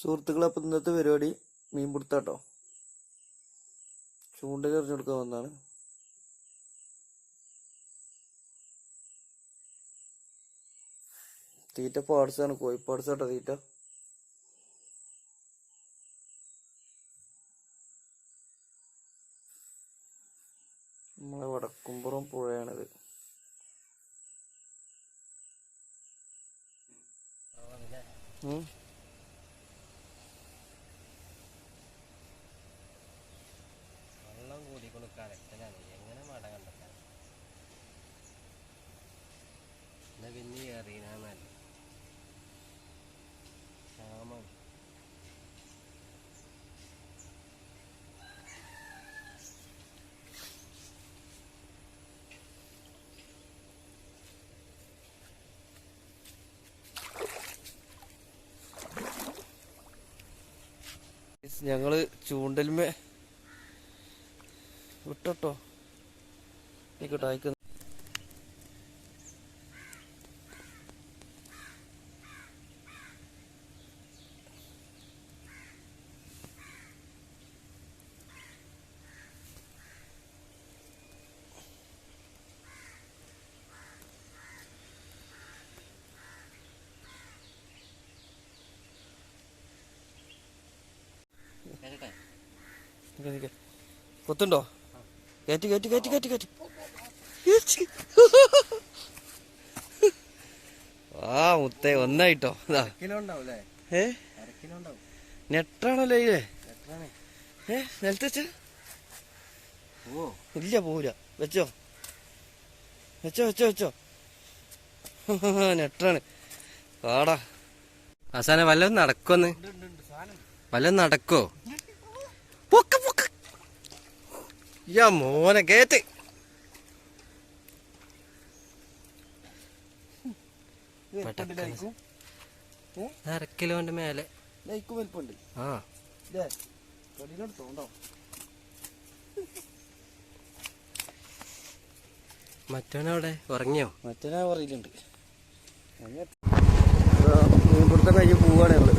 സുഹൃത്തുക്കളെ അപ്പം ഇന്നത്തെ പരിപാടി മീൻ പിടുത്താട്ടോ ചൂണ്ടയിൽ എറിഞ്ഞു കൊടുക്കാൻ വന്നതാണ്. തീറ്റ പാട്സാണ് കോഴി പാട്സാട്ടോ തീറ്റ. നമ്മളെ വടക്കുംപുറം പുഴയാണിത്. ഉം. ഞങ്ങൾ ചൂണ്ടൽമേ വിട്ടോട്ടോ. ആയിക്കോട്ടെ. ആയിക്കോ കൊത്തുണ്ടോ? കയറ്റി കയറ്റി കയറ്റി കയറ്റി കയറ്റി ആ മുത്തേ ഒന്നായിട്ടോ. ഏ? നെട്ടാണല്ലോ ഇല്ലേ ഏ നിലത്ത് വെച്ച? ഇല്ല പോവില്ല വെച്ചോ. വെച്ചോ വെച്ചോ വെച്ചോ. നെട്ടാണ് കാടാ അവസാനം വല്ലതും നടക്കുമെന്ന് വല്ലതും നടക്കോ യാ മോനെ കേറ്റ്. അര കിലോന്റെ മേലെ. ലൈക്കും വലിപ്പുണ്ട്. ആ. മറ്റവനവിടെ ഉറങ്ങിയോ? മറ്റേ പറയിലുണ്ട് മീൻപിടുത്തം കഴിഞ്ഞ് പോവാണ് ഞങ്ങൾ.